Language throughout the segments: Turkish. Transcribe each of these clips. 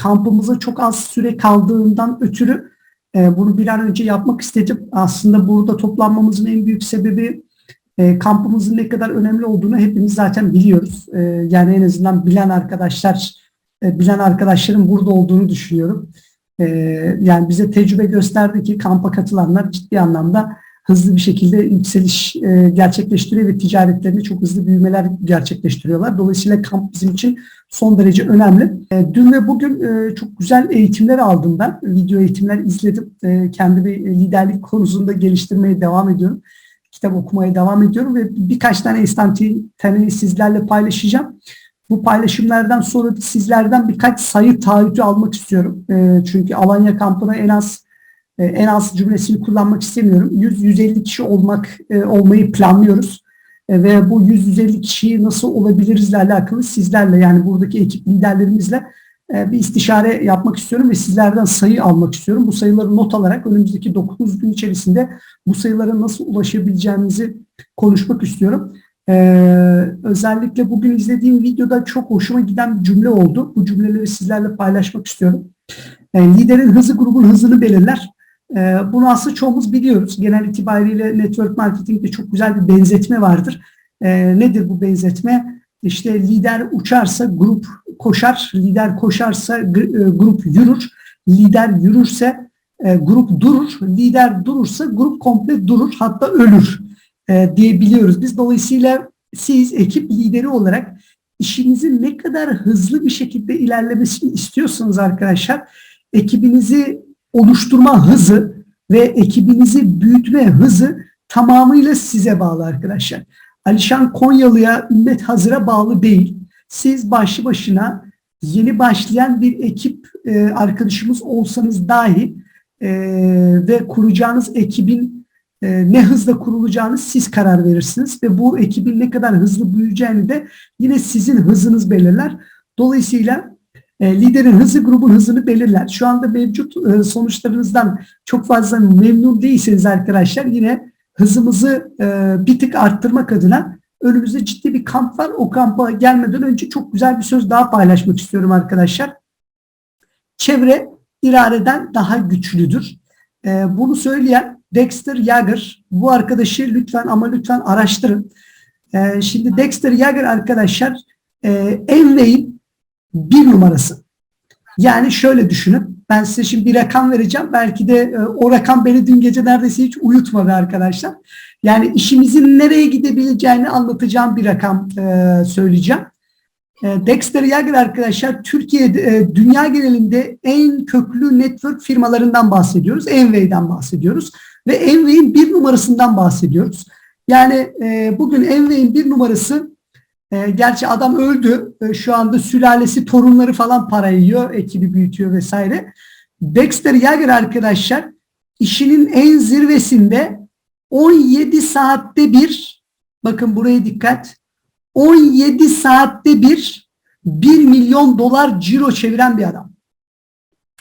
kampımıza çok az süre kaldığından ötürü e, bunu bir an önce yapmak istedim. Aslında burada toplanmamızın en büyük sebebi e, kampımızın ne kadar önemli olduğunu hepimiz zaten biliyoruz. E, yani en azından bilen arkadaşlar, e, bilen arkadaşların burada olduğunu düşünüyorum. E, yani bize tecrübe gösterdi ki kampa katılanlar ciddi anlamda hızlı bir şekilde yükseliş e, gerçekleştiriyor ve ticaretlerinde çok hızlı büyümeler gerçekleştiriyorlar. Dolayısıyla kamp bizim için son derece önemli. E, dün ve bugün e, çok güzel eğitimler aldım ben. Video eğitimler izledim. E, kendimi liderlik konusunda geliştirmeye devam ediyorum. Kitap okumaya devam ediyorum ve birkaç tane instantane sizlerle paylaşacağım. Bu paylaşımlardan sonra sizlerden birkaç sayı taahhütü almak istiyorum. E, çünkü Alanya kampına en az en az cümlesini kullanmak istemiyorum. 100-150 kişi olmak e, olmayı planlıyoruz. E, ve bu 100-150 kişiyi nasıl olabilirizle alakalı sizlerle yani buradaki ekip liderlerimizle bir istişare yapmak istiyorum ve sizlerden sayı almak istiyorum. Bu sayıları not alarak önümüzdeki 9 gün içerisinde bu sayılara nasıl ulaşabileceğimizi konuşmak istiyorum. Ee, özellikle bugün izlediğim videoda çok hoşuma giden bir cümle oldu. Bu cümleleri sizlerle paylaşmak istiyorum. Yani liderin hızı grubun hızını belirler. Ee, bunu aslında çoğumuz biliyoruz. Genel itibariyle network marketingde çok güzel bir benzetme vardır. Ee, nedir bu benzetme? İşte lider uçarsa grup koşar, lider koşarsa e, grup yürür, lider yürürse e, grup durur, lider durursa grup komple durur hatta ölür e, diyebiliyoruz. Biz dolayısıyla siz ekip lideri olarak işinizin ne kadar hızlı bir şekilde ilerlemesini istiyorsanız arkadaşlar ekibinizi oluşturma hızı ve ekibinizi büyütme hızı tamamıyla size bağlı arkadaşlar. Alişan Konyalı'ya, Ümmet Hazır'a bağlı değil. Siz başlı başına yeni başlayan bir ekip e, arkadaşımız olsanız dahi e, ve kuracağınız ekibin e, ne hızla kurulacağını siz karar verirsiniz ve bu ekibin ne kadar hızlı büyüyeceğini de yine sizin hızınız belirler. Dolayısıyla liderin hızı grubun hızını belirler. Şu anda mevcut e, sonuçlarınızdan çok fazla memnun değilseniz arkadaşlar yine hızımızı e, bir tık arttırmak adına önümüzde ciddi bir kamp var. O kampa gelmeden önce çok güzel bir söz daha paylaşmak istiyorum arkadaşlar. Çevre iradeden daha güçlüdür. Bunu söyleyen Dexter Yager. Bu arkadaşı lütfen ama lütfen araştırın. Şimdi Dexter Yager arkadaşlar Envey'in bir numarası. Yani şöyle düşünün. Ben size şimdi bir rakam vereceğim. Belki de e, o rakam beni dün gece neredeyse hiç uyutmadı arkadaşlar. Yani işimizin nereye gidebileceğini anlatacağım bir rakam e, söyleyeceğim. E, Dexter Yager arkadaşlar Türkiye dünya genelinde en köklü network firmalarından bahsediyoruz. Envey'den bahsediyoruz. Ve Envey'in bir numarasından bahsediyoruz. Yani bugün Envey'in bir numarası e, gerçi adam öldü. E, şu anda sülalesi, torunları falan para yiyor. Ekibi büyütüyor vesaire. Dexter Yager arkadaşlar işinin en zirvesinde 17 saatte bir bakın buraya dikkat 17 saatte bir 1 milyon dolar ciro çeviren bir adam.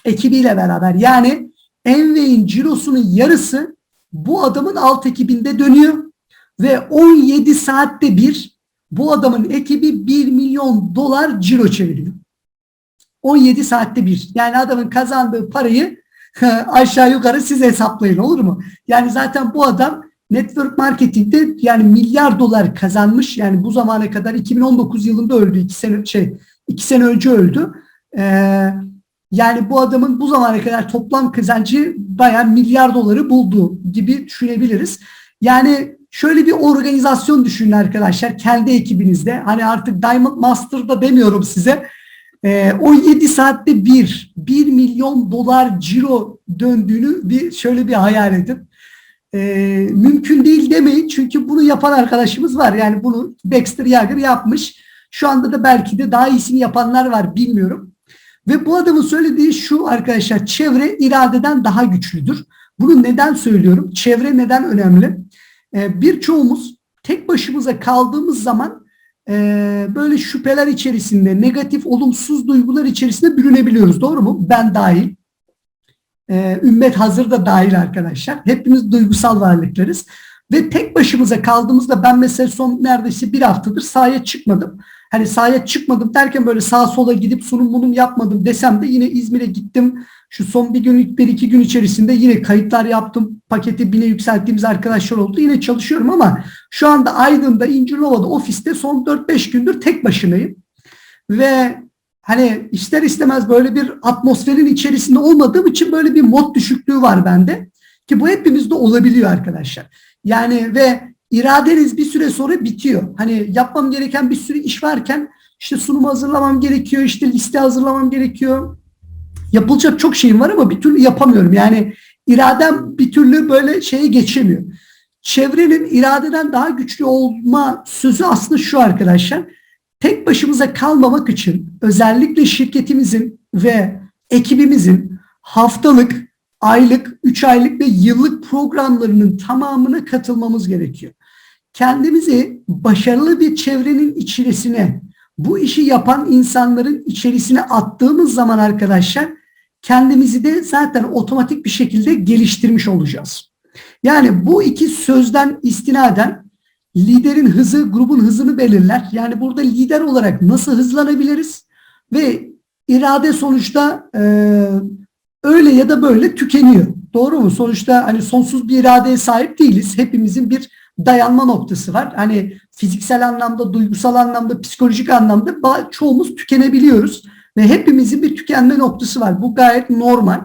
Ekibiyle beraber yani Envey'in cirosunun yarısı bu adamın alt ekibinde dönüyor ve 17 saatte bir bu adamın ekibi 1 milyon dolar ciro çeviriyor. 17 saatte bir. Yani adamın kazandığı parayı aşağı yukarı siz hesaplayın olur mu? Yani zaten bu adam network marketingde yani milyar dolar kazanmış. Yani bu zamana kadar 2019 yılında öldü. 2 sene şey 2 sene önce öldü. Ee, yani bu adamın bu zamana kadar toplam kazancı bayağı milyar doları buldu gibi düşünebiliriz. Yani şöyle bir organizasyon düşünün arkadaşlar kendi ekibinizde. Hani artık Diamond Master'da demiyorum size. E, o 7 saatte bir 1 milyon dolar ciro döndüğünü bir şöyle bir hayal edin. E, mümkün değil demeyin çünkü bunu yapan arkadaşımız var. Yani bunu Dexter Yager yapmış. Şu anda da belki de daha iyisini yapanlar var bilmiyorum. Ve bu adamın söylediği şu arkadaşlar çevre iradeden daha güçlüdür. Bunu neden söylüyorum? Çevre neden önemli? E, birçoğumuz tek başımıza kaldığımız zaman e, böyle şüpheler içerisinde, negatif, olumsuz duygular içerisinde bürünebiliyoruz. Doğru mu? Ben dahil. E, ümmet hazır da dahil arkadaşlar. Hepimiz duygusal varlıklarız. Ve tek başımıza kaldığımızda ben mesela son neredeyse bir haftadır sahaya çıkmadım. Hani sahaya çıkmadım derken böyle sağa sola gidip sunum bunum yapmadım desem de yine İzmir'e gittim. Şu son bir gün, bir iki gün içerisinde yine kayıtlar yaptım. Paketi bine yükselttiğimiz arkadaşlar oldu. Yine çalışıyorum ama şu anda Aydın'da, İncirlova'da, ofiste son 4-5 gündür tek başınayım. Ve hani ister istemez böyle bir atmosferin içerisinde olmadığım için böyle bir mod düşüklüğü var bende. Ki bu hepimizde olabiliyor arkadaşlar. Yani ve iradeniz bir süre sonra bitiyor. Hani yapmam gereken bir sürü iş varken işte sunumu hazırlamam gerekiyor, işte liste hazırlamam gerekiyor. Yapılacak çok şeyim var ama bir türlü yapamıyorum. Yani iradem bir türlü böyle şeye geçemiyor. Çevrenin iradeden daha güçlü olma sözü aslında şu arkadaşlar. Tek başımıza kalmamak için özellikle şirketimizin ve ekibimizin haftalık, aylık, üç aylık ve yıllık programlarının tamamına katılmamız gerekiyor. Kendimizi başarılı bir çevrenin içerisine, bu işi yapan insanların içerisine attığımız zaman arkadaşlar kendimizi de zaten otomatik bir şekilde geliştirmiş olacağız. Yani bu iki sözden istinaden liderin hızı grubun hızını belirler. Yani burada lider olarak nasıl hızlanabiliriz ve irade sonuçta e, öyle ya da böyle tükeniyor. Doğru mu? Sonuçta hani sonsuz bir iradeye sahip değiliz. Hepimizin bir dayanma noktası var. Hani fiziksel anlamda, duygusal anlamda, psikolojik anlamda çoğumuz tükenebiliyoruz. Ve hepimizin bir tükenme noktası var. Bu gayet normal.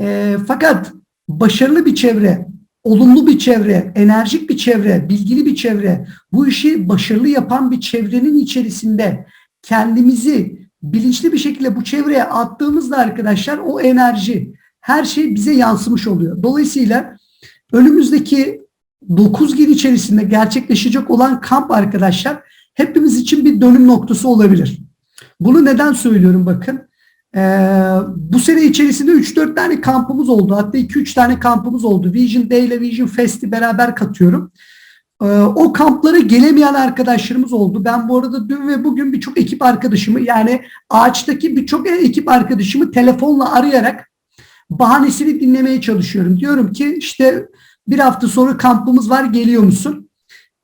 E, fakat başarılı bir çevre, olumlu bir çevre, enerjik bir çevre, bilgili bir çevre, bu işi başarılı yapan bir çevrenin içerisinde kendimizi bilinçli bir şekilde bu çevreye attığımızda arkadaşlar o enerji, her şey bize yansımış oluyor. Dolayısıyla önümüzdeki 9 gün içerisinde gerçekleşecek olan kamp arkadaşlar hepimiz için bir dönüm noktası olabilir. Bunu neden söylüyorum bakın. Ee, bu sene içerisinde 3-4 tane kampımız oldu. Hatta 2-3 tane kampımız oldu. Vision Day ile Vision Fest'i beraber katıyorum. Ee, o kamplara gelemeyen arkadaşlarımız oldu. Ben bu arada dün ve bugün birçok ekip arkadaşımı yani ağaçtaki birçok ekip arkadaşımı telefonla arayarak bahanesini dinlemeye çalışıyorum. Diyorum ki işte bir hafta sonra kampımız var geliyor musun?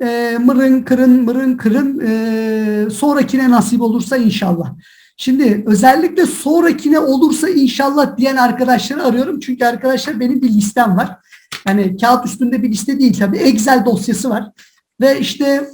E, mırın kırın mırın kırın e, sonrakine nasip olursa inşallah. Şimdi özellikle sonrakine olursa inşallah diyen arkadaşları arıyorum. Çünkü arkadaşlar benim bir listem var. Yani kağıt üstünde bir liste değil tabii. Excel dosyası var. Ve işte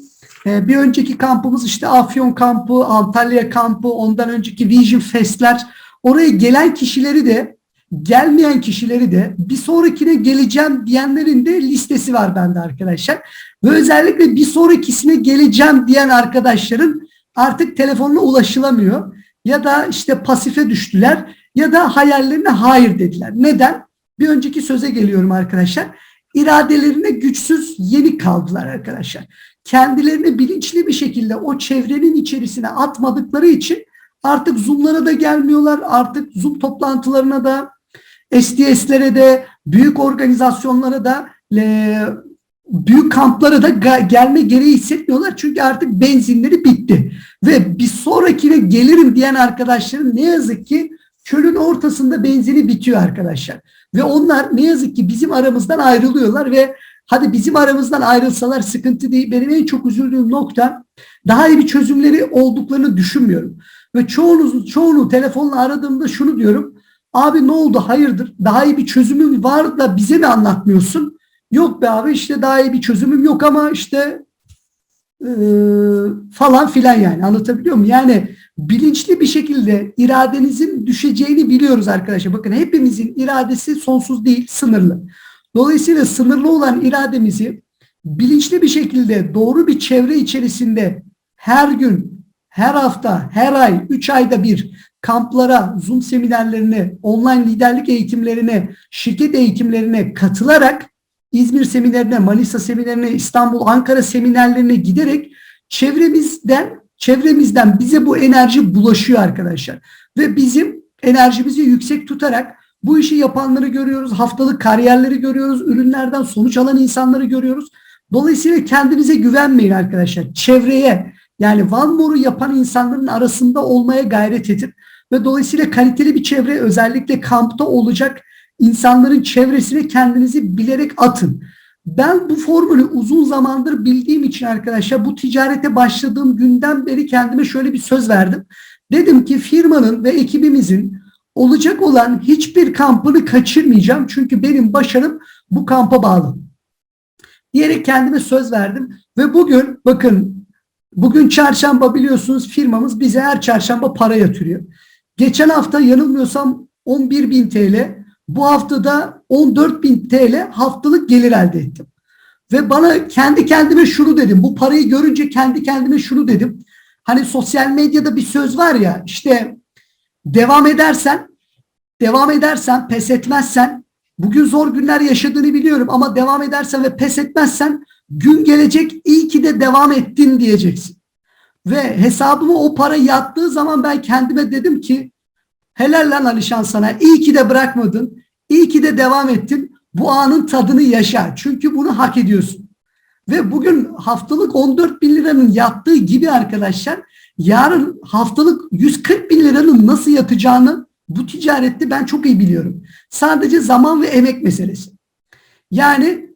e, bir önceki kampımız işte Afyon kampı, Antalya kampı, ondan önceki Vision Fest'ler. Oraya gelen kişileri de gelmeyen kişileri de bir sonrakine geleceğim diyenlerin de listesi var bende arkadaşlar. Ve özellikle bir sonrakisine geleceğim diyen arkadaşların artık telefonla ulaşılamıyor. Ya da işte pasife düştüler ya da hayallerine hayır dediler. Neden? Bir önceki söze geliyorum arkadaşlar. İradelerine güçsüz yenik kaldılar arkadaşlar. Kendilerini bilinçli bir şekilde o çevrenin içerisine atmadıkları için artık Zoom'lara da gelmiyorlar. Artık Zoom toplantılarına da SDS'lere de büyük organizasyonlara da e, büyük kamplara da gelme gereği hissetmiyorlar. Çünkü artık benzinleri bitti. Ve bir sonrakine gelirim diyen arkadaşların ne yazık ki çölün ortasında benzini bitiyor arkadaşlar. Ve onlar ne yazık ki bizim aramızdan ayrılıyorlar ve hadi bizim aramızdan ayrılsalar sıkıntı değil. Benim en çok üzüldüğüm nokta daha iyi bir çözümleri olduklarını düşünmüyorum. Ve çoğunuz, çoğunu telefonla aradığımda şunu diyorum. Abi ne oldu hayırdır? Daha iyi bir çözümün var da bize mi anlatmıyorsun? Yok be abi işte daha iyi bir çözümüm yok ama işte e, falan filan yani anlatabiliyor muyum? Yani bilinçli bir şekilde iradenizin düşeceğini biliyoruz arkadaşlar. Bakın hepimizin iradesi sonsuz değil sınırlı. Dolayısıyla sınırlı olan irademizi bilinçli bir şekilde doğru bir çevre içerisinde her gün, her hafta, her ay, üç ayda bir kamplara, Zoom seminerlerine, online liderlik eğitimlerine, şirket eğitimlerine katılarak İzmir seminerine, Manisa seminerine, İstanbul, Ankara seminerlerine giderek çevremizden çevremizden bize bu enerji bulaşıyor arkadaşlar. Ve bizim enerjimizi yüksek tutarak bu işi yapanları görüyoruz. Haftalık kariyerleri görüyoruz. Ürünlerden sonuç alan insanları görüyoruz. Dolayısıyla kendinize güvenmeyin arkadaşlar. Çevreye yani One More'u yapan insanların arasında olmaya gayret edin. Ve dolayısıyla kaliteli bir çevre özellikle kampta olacak insanların çevresine kendinizi bilerek atın. Ben bu formülü uzun zamandır bildiğim için arkadaşlar bu ticarete başladığım günden beri kendime şöyle bir söz verdim. Dedim ki firmanın ve ekibimizin olacak olan hiçbir kampını kaçırmayacağım. Çünkü benim başarım bu kampa bağlı. Diyerek kendime söz verdim. Ve bugün bakın bugün çarşamba biliyorsunuz firmamız bize her çarşamba para yatırıyor. Geçen hafta yanılmıyorsam 11.000 TL, bu haftada 14.000 TL haftalık gelir elde ettim. Ve bana kendi kendime şunu dedim. Bu parayı görünce kendi kendime şunu dedim. Hani sosyal medyada bir söz var ya işte devam edersen devam edersen pes etmezsen bugün zor günler yaşadığını biliyorum ama devam edersen ve pes etmezsen gün gelecek iyi ki de devam ettin diyeceksin. Ve hesabıma o para yattığı zaman ben kendime dedim ki helal lan Alişan sana iyi ki de bırakmadın. iyi ki de devam ettin. Bu anın tadını yaşa. Çünkü bunu hak ediyorsun. Ve bugün haftalık 14 bin liranın yattığı gibi arkadaşlar yarın haftalık 140 bin liranın nasıl yatacağını bu ticarette ben çok iyi biliyorum. Sadece zaman ve emek meselesi. Yani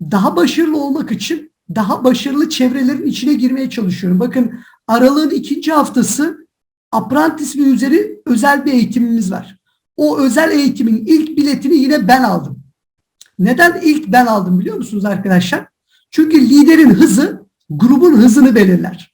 daha başarılı olmak için daha başarılı çevrelerin içine girmeye çalışıyorum. Bakın aralığın ikinci haftası apprentice ve üzeri özel bir eğitimimiz var. O özel eğitimin ilk biletini yine ben aldım. Neden ilk ben aldım biliyor musunuz arkadaşlar? Çünkü liderin hızı grubun hızını belirler.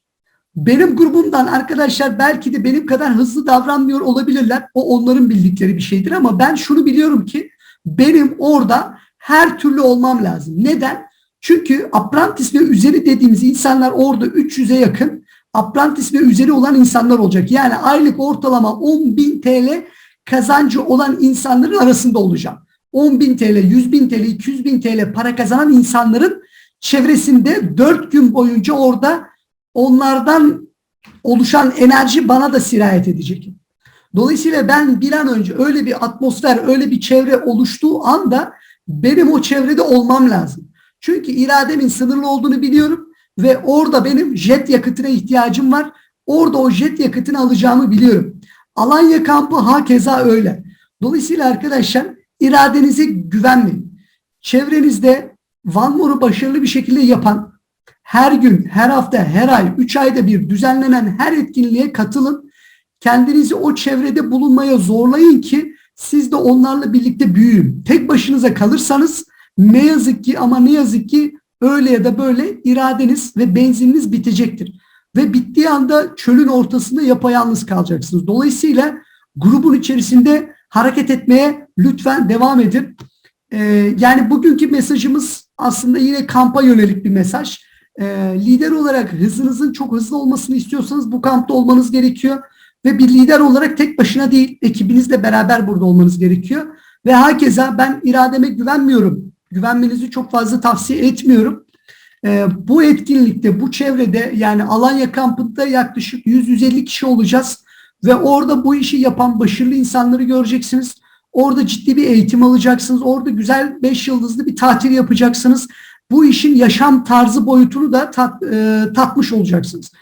Benim grubumdan arkadaşlar belki de benim kadar hızlı davranmıyor olabilirler. O onların bildikleri bir şeydir ama ben şunu biliyorum ki benim orada her türlü olmam lazım. Neden? Çünkü apprentice ve üzeri dediğimiz insanlar orada 300'e yakın apprentice ve üzeri olan insanlar olacak. Yani aylık ortalama 10 bin TL kazancı olan insanların arasında olacağım. 10 bin TL, 100 bin TL, 200 bin TL para kazanan insanların çevresinde 4 gün boyunca orada onlardan oluşan enerji bana da sirayet edecek. Dolayısıyla ben bir an önce öyle bir atmosfer, öyle bir çevre oluştuğu anda benim o çevrede olmam lazım. Çünkü irademin sınırlı olduğunu biliyorum ve orada benim jet yakıtına ihtiyacım var. Orada o jet yakıtını alacağımı biliyorum. Alanya kampı hakeza öyle. Dolayısıyla arkadaşlar iradenize güvenmeyin. Çevrenizde Van More'u başarılı bir şekilde yapan, her gün, her hafta, her ay, üç ayda bir düzenlenen her etkinliğe katılın. Kendinizi o çevrede bulunmaya zorlayın ki siz de onlarla birlikte büyüyün. Tek başınıza kalırsanız ne yazık ki ama ne yazık ki öyle ya da böyle iradeniz ve benzininiz bitecektir. Ve bittiği anda çölün ortasında yapayalnız kalacaksınız. Dolayısıyla grubun içerisinde hareket etmeye lütfen devam edin. Ee, yani bugünkü mesajımız aslında yine kampa yönelik bir mesaj. Ee, lider olarak hızınızın çok hızlı olmasını istiyorsanız bu kampta olmanız gerekiyor. Ve bir lider olarak tek başına değil ekibinizle beraber burada olmanız gerekiyor. Ve hakeza ben irademe güvenmiyorum. Güvenmenizi çok fazla tavsiye etmiyorum. Ee, bu etkinlikte, bu çevrede yani Alanya kampında yaklaşık 100-150 kişi olacağız. Ve orada bu işi yapan başarılı insanları göreceksiniz. Orada ciddi bir eğitim alacaksınız. Orada güzel 5 yıldızlı bir tatil yapacaksınız. Bu işin yaşam tarzı boyutunu da tat, e, tatmış olacaksınız.